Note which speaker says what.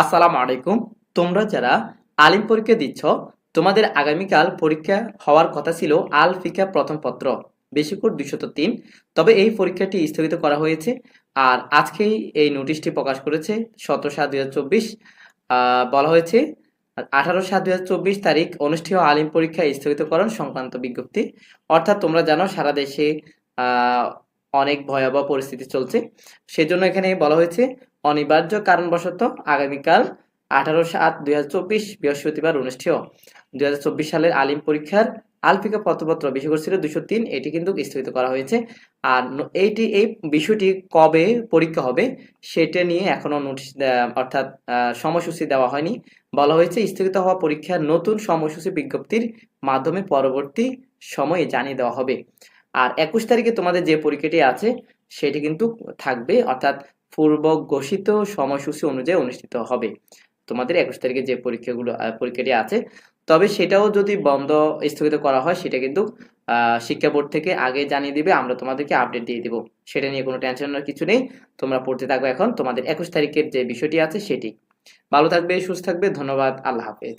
Speaker 1: আসসালামু আলাইকুম। তোমরা যারা আলিম পরীক্ষা দিচ্ছ, তোমাদের আগামীকাল পরীক্ষা হওয়ার কথা ছিল আল ফিকা প্রথম পত্র বেশি করে দুইশত তিন। তবে এই পরীক্ষাটি স্থগিত করা হয়েছে আর আজকেই এই নোটিশটি প্রকাশ করেছে সতেরো সাত দুই বলা হয়েছে আঠারো সাত দুই তারিখ অনুষ্ঠেয় আলিম পরীক্ষা স্থগিতকরণ সংক্রান্ত বিজ্ঞপ্তি। অর্থাৎ তোমরা জানো সারা দেশে অনেক ভয়াবহ পরিস্থিতি চলছে। সেজন্য এখানে বলা হয়েছে অনিবার্য কারণবশত আগামীকাল আঠারো সাত দুই হাজার চব্বিশ বৃহস্পতিবার অনুষ্ঠেয়। দুই হাজার চব্বিশ সালের আলিম পরীক্ষার আলফিকা পত্রপত্র বিষয় ছিল দুশো তিন, এটি কিন্তু স্থগিত করা হয়েছে। আর এইটি, এই বিষয়টি কবে পরীক্ষা হবে সেটা নিয়ে এখনও নোটিশ অর্থাৎ সময়সূচি দেওয়া হয়নি। বলা হয়েছে স্থগিত হওয়া পরীক্ষার নতুন সময়সূচি বিজ্ঞপ্তির মাধ্যমে পরবর্তী সময়ে জানিয়ে দেওয়া হবে। আর একুশ তারিখে তোমাদের যে পরীক্ষাটি আছে সেটি কিন্তু থাকবে, অর্থাৎ পূর্ব ঘোষিত সময়সূচি অনুযায়ী অনুষ্ঠিত হবে। তোমাদের একুশ তারিখে যে পরীক্ষাগুলো পরীক্ষাটি আছে, তবে সেটাও যদি বন্ধ স্থগিত করা হয়, সেটা কিন্তু শিক্ষা বোর্ড থেকে আগে জানিয়ে দিবে, আমরা তোমাদেরকে আপডেট দিয়ে দিব। সেটা নিয়ে কোনো টেনশনের কিছু নেই, তোমরা পড়তে থাকবে এখন। তোমাদের একুশ তারিখের যে বিষয়টি আছে, সেটি। ভালো থাকবে, সুস্থ থাকবে, ধন্যবাদ, আল্লাহ হাফেজ।